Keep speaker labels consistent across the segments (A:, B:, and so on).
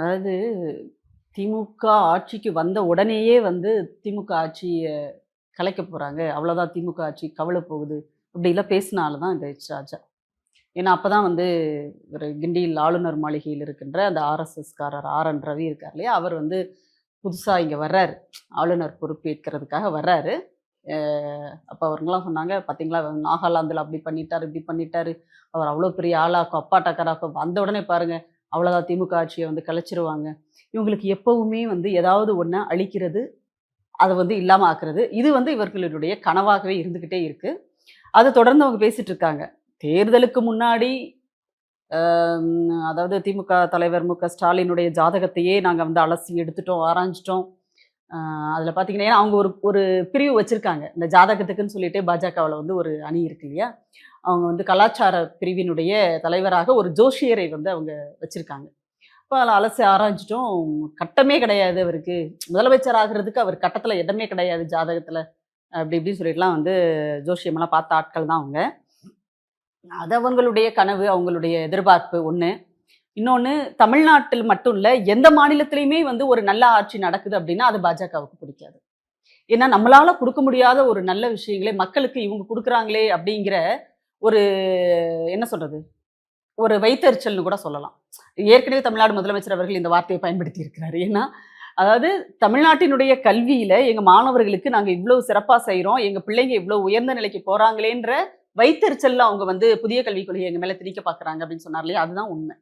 A: அதாவது திமுக ஆட்சிக்கு வந்த உடனேயே வந்து திமுக ஆட்சியை கலைக்க போகிறாங்க அவ்வளோதான் திமுக ஆட்சி கவலை போகுது. அப்படிலாம் பேசினால தான் இந்த எச் ராஜா. ஏன்னா அப்போ தான் வந்து ஒரு கிண்டியில் ஆளுநர் மாளிகையில் இருக்கின்ற அந்த ஆர்எஸ்எஸ்காரர் ஆர் என் ரவி இருக்கார் இல்லையா? அவர் வந்து புதுசாக இங்கே வர்றாரு. ஆளுநர் பொறுப்பேற்கிறதுக்காக வர்றாரு. அப்போ அவருங்களாம் சொன்னாங்க பார்த்தீங்களா நாகாலாந்தில் அப்படி பண்ணிட்டார் இப்படி பண்ணிட்டார். அவர் அவ்வளோ பெரிய ஆளாக்கும் அப்பாட்டக்காராக்கும். வந்த உடனே பாருங்கள் அவ்வளோதான் திமுக ஆட்சியை வந்து கலைச்சிருவாங்க. இவங்களுக்கு எப்பவுமே வந்து ஏதாவது ஒன்று அழிக்கிறது அதை வந்து இல்லாமல் ஆக்குறது இது வந்து இவர்களுடைய கனவாகவே இருந்துக்கிட்டே இருக்குது அதை தொடர்ந்து அவங்க பேசிகிட்டு இருக்காங்க. தேர்தலுக்கு முன்னாடி அதாவது திமுக தலைவர் மு க ஸ்டாலினுடைய ஜாதகத்தையே நாங்கள் வந்து அலசி எடுத்துட்டோம் ஆராய்ஞ்சிட்டோம். அதில் பார்த்தீங்கன்னா ஏன்னா அவங்க ஒரு ஒரு பிரிவு வச்சுருக்காங்க. இந்த ஜாதகத்துக்குன்னு சொல்லிட்டு பாஜகவில் வந்து ஒரு அணி இருக்கு இல்லையா? அவங்க வந்து கலாச்சார பிரிவினுடைய தலைவராக ஒரு ஜோஷியரை வந்து அவங்க வச்சுருக்காங்க. இப்போ அதில் அலசி ஆராய்ஞ்சிட்டோம். கட்டமே கிடையாது அவருக்கு. முதலமைச்சர் ஆகிறதுக்கு அவர் கட்டத்தில் இடமே கிடையாது ஜாதகத்தில். அப்படி இப்படின்னு சொல்லிட்டுலாம் வந்து ஜோஷியமெல்லாம் பார்த்த ஆட்கள் தான் அவங்க. அது அவங்களுடைய கனவு அவங்களுடைய எதிர்பார்ப்பு ஒன்று இன்னொன்று தமிழ்நாட்டில் மட்டும் இல்லை எந்த மாநிலத்திலையுமே வந்து ஒரு நல்ல ஆட்சி நடக்குது அப்படின்னா அது பாஜகவுக்கு பிடிக்காது. ஏன்னா நம்மளால கொடுக்க முடியாத ஒரு நல்ல விஷயங்களே மக்களுக்கு இவங்க கொடுக்குறாங்களே அப்படிங்கிற ஒரு என்ன சொல்றது? ஒரு வைத்தறிச்சல்னு கூட சொல்லலாம். ஏற்கனவே தமிழ்நாடு முதலமைச்சர் அவர்கள் இந்த வார்த்தையை பயன்படுத்தி இருக்கிறாரு. ஏன்னா அதாவது தமிழ்நாட்டினுடைய கல்வியில எங்க மாணவர்களுக்கு நாங்க இவ்வளவு சிறப்பா செய்கிறோம் எங்க பிள்ளைங்க இவ்வளவு உயர்ந்த நிலைக்கு போறாங்களேன்ற வைத்தறிச்சல்ல அவங்க வந்து புதிய கல்விக் கொள்கையை எங்க மேல திணிக்க பாக்குறாங்க அப்படின்னு சொன்னார் இல்லையா? அதுதான் உண்மை.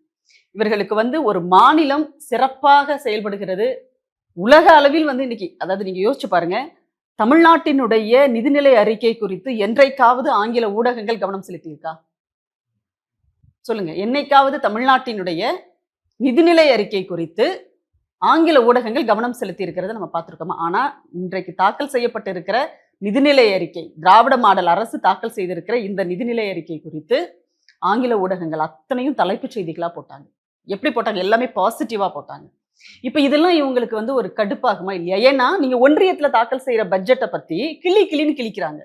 A: இவர்களுக்கு வந்து ஒரு மாநிலம் சிறப்பாக செயல்படுகிறது. உலக அளவில் வந்து இன்னைக்கு அதாவது நீங்க யோசிச்சு பாருங்க தமிழ்நாட்டினுடைய நிதிநிலை அறிக்கை குறித்து என்றைக்காவது ஆங்கில ஊடகங்கள் கவனம் செலுத்தியிருக்கா? சொல்லுங்க என்னைக்காவது தமிழ்நாட்டினுடைய நிதிநிலை அறிக்கை குறித்து ஆங்கில ஊடகங்கள் கவனம் செலுத்தி இருக்கிறத நம்ம பார்த்துருக்கோமா? ஆனால் இன்றைக்கு தாக்கல் செய்யப்பட்டிருக்கிற நிதிநிலை அறிக்கை திராவிட மாடல் அரசு தாக்கல் செய்திருக்கிற இந்த நிதிநிலை அறிக்கை குறித்து ஆங்கில ஊடகங்கள் அத்தனையும் தலைப்புச் செய்திகளா போட்டாங்க. எப்படி போட்டாங்க? எல்லாமே பாசிட்டிவாக போட்டாங்க. இப்ப இதெல்லாம் இவங்களுக்கு வந்து ஒரு கடுப்பாகுமா இல்லையா? ஏன்னா நீங்க ஒன்றியத்துல தாக்கல் செய்யற பட்ஜெட்டை பத்தி கிளி கிளின்னு கிழிக்கிறாங்க.